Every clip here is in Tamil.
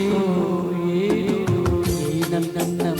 ஏதோ ஏதோ ஏனம் தன்னம்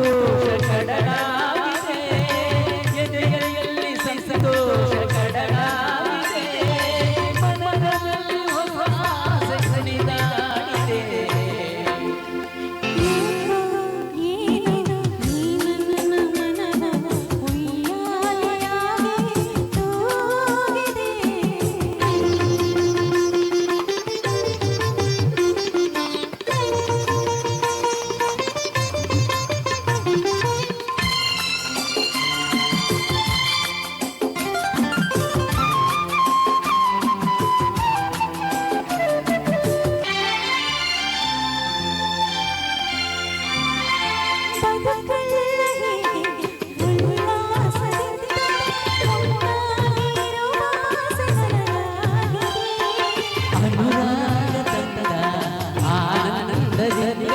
ಸಂತೋಷ ಕಡಲಾಗಿದೆ ಸರಿ